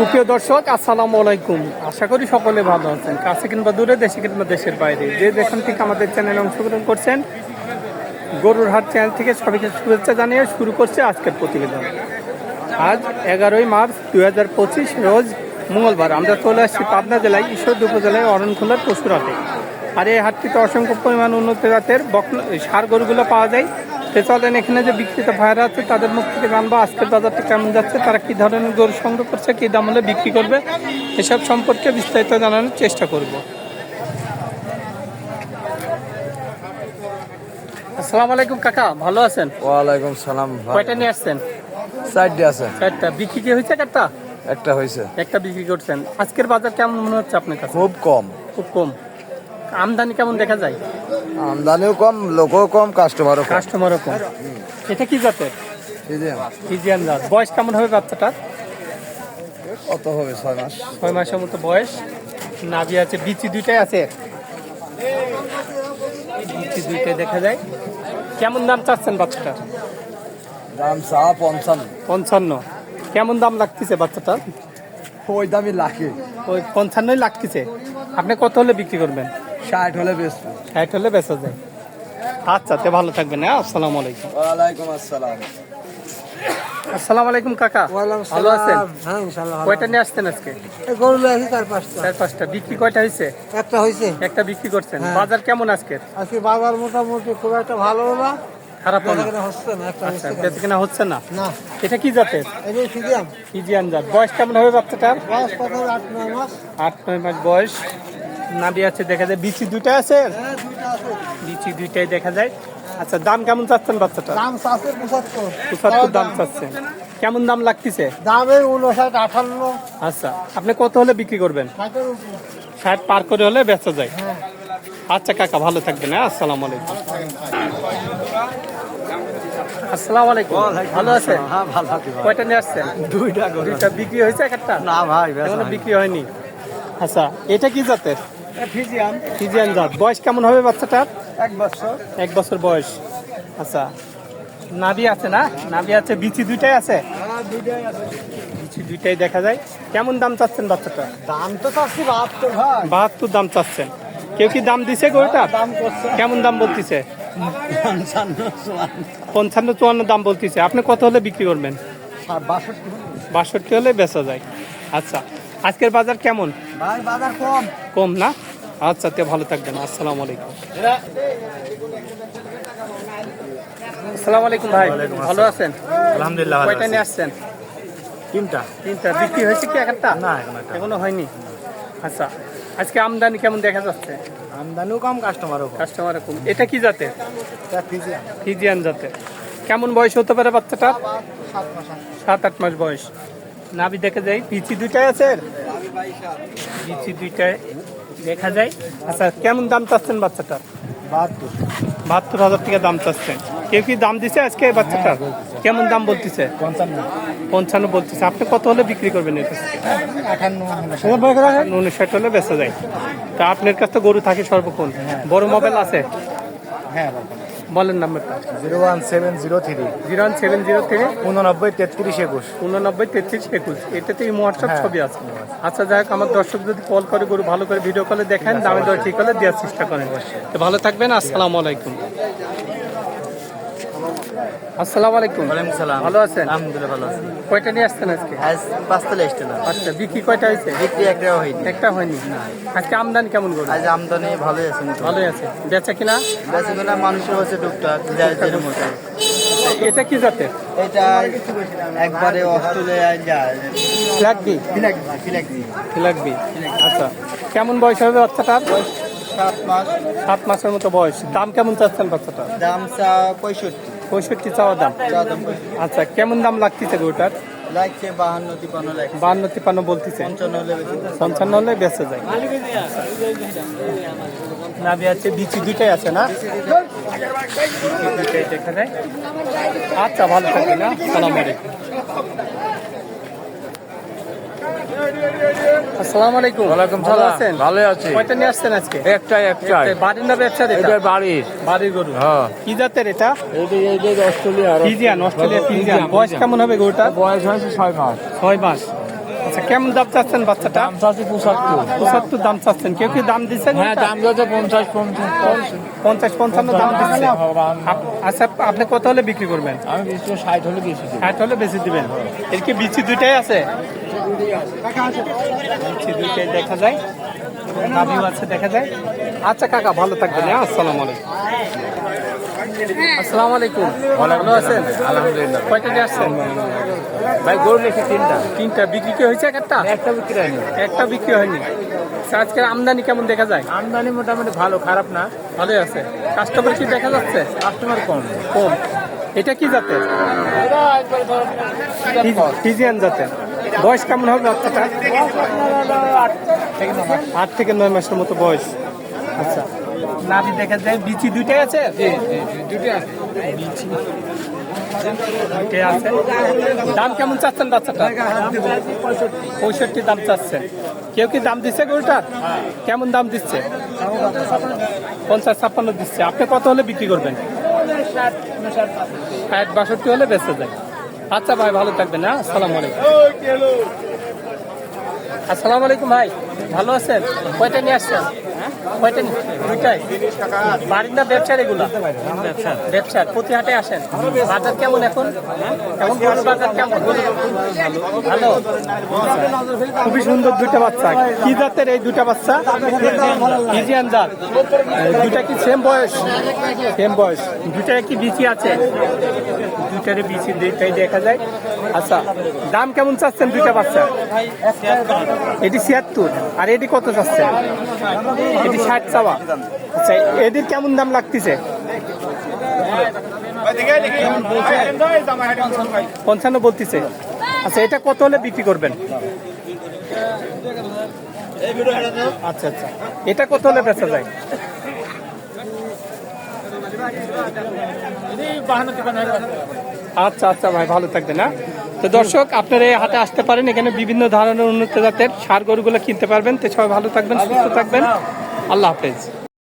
সুপ্রিয় দর্শক, আসসালামু আলাইকুম। আশা করি সকলে ভালো আছেন। কাছে কিংবা দূরে, দেশে কিংবা দেশের বাইরে। যে যেখান থেকে আমাদের চ্যানেলে অংশগ্রহণ করছেন, গরুর হাট চ্যানেল থেকে সবাইকে শুভেচ্ছা জানিয়ে শুরু করছে আজকের প্রতিবেদন। আজ এগারোই মার্চ দুই হাজার পঁচিশ, রোজ মঙ্গলবার। আমরা চলে আসছি পাবনা জেলায়, ঈশ্বরদী উপজেলায় অরণখোলার পশুরাটে। আর এই হাটটিতে অসংখ্য পরিমাণ উন্নত জাতের বকনা সার গরুগুলো পাওয়া যায়। তো চলেন এখানে যে বিক্রিত ভাইরা আছে তাদের মুখ থেকে জানব আজকের বাজারটা কেমন যাচ্ছে তারা কি ধরনের গরু সংগ্রহ করছে কি দাম হলে বিক্রি করবে এসব সম্পর্কে বিস্তারিত জানানোর চেষ্টা করব। আসসালামু আলাইকুম কাকা ভালো আছেন? ওয়ালাইকুম সালাম কয়টা নিয়ে আসছেন? চারটে আছে। চারটা। বিক্রি কি হয়েছে একটা? একটা হয়েছে। একটা বিক্রি করছেন। আজকের বাজার কেমন মনে হচ্ছে আপনার কাছে? খুব কম। খুব কম। আমদানি কেমন দেখা যায়? আমদানিও কম লোকও কম কাস্টমারও কম। কাস্টমারও কম। এটা কি জাতের? ফিজিয়ান জাত। বয়স কেমন হবে বাচ্চাটার কত হবে? ছয় মাস। ছয় মাসের মতো বয়স। নাভি আছে বিচি দুইটাই আছে? বিচি দুইটাই দেখা যায়। কেমন দাম চাচ্ছেন বাচ্চাটার দাম চা পঞ্চান্ন। পঞ্চান্ন। কেমন দাম লাগতেছে বাচ্চাটার? ওই দামই লাখে ওই পঞ্চান্নই লাগতেছে। আপনি কত হলে বিক্রি করবেন? ষাট হলে বেশ ষাট হলে বেচা যায় আচ্ছা তে ভালো থাকবেন হ্যাঁ? আসসালামু আলাইকুম। ওয়ালাইকুম আসসালাম। আসসালামু আলাইকুম কাকা। ভালো আছেন? হ্যাঁ ইনশাল্লাহ কয়টা নিয়ে আসছেন আজকে? এই গরু আছে চার পাঁচটা। চার পাঁচটা। বিক্রি কয়টা হয়েছে একটা হয়েছে একটা বিক্রি করছেন। হ্যাঁ। বাজার কেমন আজকে আজকে বাজার মোটামুটি খুব একটা ভালো না। খারাপ হচ্ছে না একটা আচ্ছা হচ্ছে না। বেচা কেনা হচ্ছে না? না। এটা কি জাতের? এই ফিজিয়াম। ফিজিয়ান জাত। বয়স কেমন হবে বাচ্চাটার? বয়স কত আট নয় মাস। আট নয় মাস বয়স। নাবি আছে দেখা যায়। বিচি দুইটা আছে? হ্যাঁ দুইটা আছে। বিচি দুইটাই দেখা যায়। আচ্ছা দাম কেমন চাচ্ছেন বাচ্চাটা দাম চাষে পঁচাত্তর। পঁচাত্তর দাম চাচ্ছেন কেমন দাম লাগতেছে? দামে উনষাট আঠান্ন। আচ্ছা আপনি কত হলে বিক্রি করবেন? ষাট পার করে হলে বেচা যায়। হ্যাঁ। আচ্ছা কাকা ভালো থাকবেন হ্যাঁ? আসসালামু আলাইকুম। আসসালামু আলাইকুম। ভালো আছেন হ্যাঁ ভালো আছি কয়টা নিয়ে আসছেন? দুইটা দুইটা বিক্রি হয়েছে একটা? না ভাই এখনও বিক্রি হয়নি। আচ্ছা এটা কি জাতের? ফিজিয়াম ফিজিয়ান। জাত। বয়স কেমন হবে বাচ্চাটার? এক বছর। এক বছর বয়স। আচ্ছা। নাভি আছে না? নাভি আছে বিচি দুইটাই আছে? হ্যাঁ বিচি দুইটাই দেখা যায়। কেমন দাম চাচ্ছেন বাচ্চাটা? দাম তো চাচ্ছি বাহাত্তর ভাই বাহাত্তর দাম চাচ্ছেন। কেউ কি দাম দিছে গরুটা দাম করছে। কেমন দাম বলতিছে? পঞ্চান্ন চুয়ান্ন। দাম বলতিছে। আপনি কত হলে বিক্রি করবেন? বাষট্টি বাষট্টি হলে বেচা যায়। আচ্ছা। আজকের বাজার কেমন? বাজার কম। কম না? আচ্ছা তে ভালো থাকবেন। আসসালামু আলাইকুম। আসসালামু আলাইকুম ভাই। ভালো আছেন? আলহামদুলিল্লাহ কয়টা নিয়ে আসছেন? তিনটা। তিনটা। বিক্রি হয়েছে কি একটা না, এখন এখনও হয়নি? আচ্ছা আজকে আমদানি কেমন দেখা যাচ্ছে? আমদানিও কম কাস্টমারও কম। কাস্টমার কম। এটা কি জাতের ফিজিয়াম ফিজিয়ান জাতের কেমন বয়স হতে পারে বাচ্চাটা? সাত আট মাস বয়স। নাভি দেখে যাই। পিচি দুইটাই আছে পিচি দুইটায় দেখা যায়। আচ্ছা কেমন দাম চাচ্ছেন বাচ্চাটার বাহাত্তর বাহাত্তর হাজার টাকা দাম চাচ্ছেন। কেউ কি দাম দিছে আজকে বাচ্চাটার কেমন দাম বলতেছে? পঞ্চান্ন। বলতেছে। আপনি কত হলে বিক্রি করবেন উনিশ। আটান্ন হলে বেচা যায়। তা আপনার কাছে তো গরু থাকে সর্বক্ষণ। বড় মোবাইল আছে? হ্যাঁ বলেন নাম্বারটা। Zero one seven zero three. Zero one seven zero three. উননব্বই তেত্রিশ একুশ। উননব্বই তেত্রিশ একুশ। এটাতে এই হোয়াটসঅ্যাপ হ্যাঁ। ছবি আছে। আচ্ছা যাই হোক আমার দর্শক যদি কল করে গরু ভালো করে ভিডিও কলে দেখেন দামে দর ঠিক হলে দেওয়ার চেষ্টা করেন। ভালো থাকবেন আসসালামু আলাইকুম। আসসালামু আলাইকুম। ওয়ালাইকুম সালাম। ভালো আছেন? আলহামদুলিল্লাহ ভালো আছি। কয়টা নিয়ে আসছেন আজকে? আজ পাঁচতলা এসছে আচ্ছা বিক্রি কয়টা হয়েছে? বিক্রি একটাও হয়নি। একটা হয়নি। আজকে আমদানি কেমন গরু? আজ আমদানি ভালোই আছে ভালোই আছে। বেচা কিনা? বেশিগুলো মানুষের হচ্ছে টুকটাক যার যেরকম এটা কি জাতের? এটা একবারে অস্ট্রেলিয়ায় যায় ফ্ল্যাগবি ফিলাকজি ফ্ল্যাগবি আচ্ছা। কেমন বয়স হবে বাচ্চাটার? সাত মাস। সাত মাসের মতো বয়স। দাম কেমন চাচ্ছেন বাচ্চাটা দাম চা পঁয়ষট্টি। পঁয়ষট্টি চাওয়া দাম? আচ্ছা কেমন দাম লাগতেছে লাগছে বাহান্ন তিপ্পান্ন বলতেছে। পঞ্চান্ন হলে বেঁচে যায়। নাবি আছে বিচি দুইটাই আছে না? আচ্ছা ভালো থাকবে না সালাম আলাইকুম। আসসালামু আলাইকুম। ওয়ালাইকুম ভালো সালাম। আছেন? আছি। কয়টা নিয়ে আসছেন আজকে? একটাই একটাই। বাড়ির না ব্যবসা এটা? বাড়ির বাড়ির গরু। হ্যাঁ। কি জাতের এটা? এইটা এইটা অস্ট্রেলিয়া ফিজিয়ান অস্ট্রেলিয়া ফিজিয়ান বয়স কেমন হবে গরুটা বয়স হয়েছে ছয় মাস। ছয় মাস। আচ্ছা কেমন দাম চাচ্ছেন বাচ্চাটা? দাম চাচ্ছি পঁচাত্তর। পঁচাত্তর দাম চাচ্ছেন। কেউ কি দাম দিচ্ছেন হ্যাঁ দাম যাচ্ছে পঞ্চাশ পঞ্চাশ পঞ্চাশ। পঞ্চান্ন দাম দিচ্ছে আপ- আচ্ছা আপনি কত হলে বিক্রি করবেন? আমি ষাট হলে বেশি ষাট হলে বেশি দিবেন। এর কি বিচি দুইটাই আছে? দুইটাই দেখা যায় নাভিও আছে দেখা যায়। আচ্ছা কাকা ভালো থাকবেন হ্যাঁ? আসসালামু আলাইকুম। আসসালামু আলাইকুম। ভালো আছেন? আলহামদুলিল্লাহ। কয়টা দিয়ে আসছেন? ভাই গরু লেখি তিনটা। তিনটা। বিক্রি কি হয়েছে একটা? একটা বিক্রি হয়নি। একটা বিক্রি হয়নি। আচ্ছা, আজকের আমদানি কেমন দেখা যায়? আমদানি মোটামুটি ভালো খারাপ না। ভালোই আছে। কাস্টমার কি দেখা যাচ্ছে? কাস্টমার কম। কম। এটা কি জাতের? ফিজিয়ান জাতের। বয়স কেমন হবে বাচ্চাটা আট থেকে নয় মাসের মতো বয়স। আচ্ছা। নাভি দেখা যায় বিচি দুইটাই আছে? দাম কেমন চাচ্ছেন বাচ্চাটা? পঁয়ষট্টি দাম চাচ্ছেন। কেউ কি দাম দিচ্ছে গরুটার কেমন দাম দিচ্ছে? পঞ্চাশ ছাপ্পান্ন দিচ্ছে। আপনি কত হলে বিক্রি করবেন? ষাট বাষট্টি হলে বেঁচে যায়। আচ্ছা ভাই ভালো থাকবেন হ্যাঁ? আসসালামু আলাইকুম। আসসালামু আলাইকুম ভাই ভালো আছেন? কয়টা নিয়ে আসছেন? কয়টা দুইটাই? বাড়ির না ব্যবসার এগুলো? ব্যবসার। প্রতি হাটে আসেন? বাজার কেমন এখন? এখন গরুর বাজার কেমন? ভালো? খুবই সুন্দর দুইটা বাচ্চা। কি জাতের এই দুইটা বাচ্চা? ইজিয়ান জাত। দুইটা কি সেম বয়স? সেম বয়স। দুইটার কি বিচি আছে? দুইটারে বিচি দুইটাই দেখা যায়। আচ্ছা দাম কেমন চাচ্ছেন দুইটা বাচ্চা? এটি ছিয়াত্তর, আর এটি কত চাচ্ছেন? এটি ষাট চাওয়া। আচ্ছা এটির কেমন দাম লাগতেছে? পঞ্চান্ন বলতেছে। আচ্ছা এটা কত হলে বিক্রি করবেন? আচ্ছা আচ্ছা। এটা কত হলে বেচা যায়? আচ্ছা আচ্ছা ভাই, ভালো থাকবেন না তো দর্শক, আপনারা এই হাটে আসতে পারেন, এখানে বিভিন্ন ধরনের উন্নত জাতের সার গরুগুলো কিনতে পারবেন। তো সবাই ভালো থাকবেন, সুস্থ থাকবেন। আল্লাহ হাফেজ।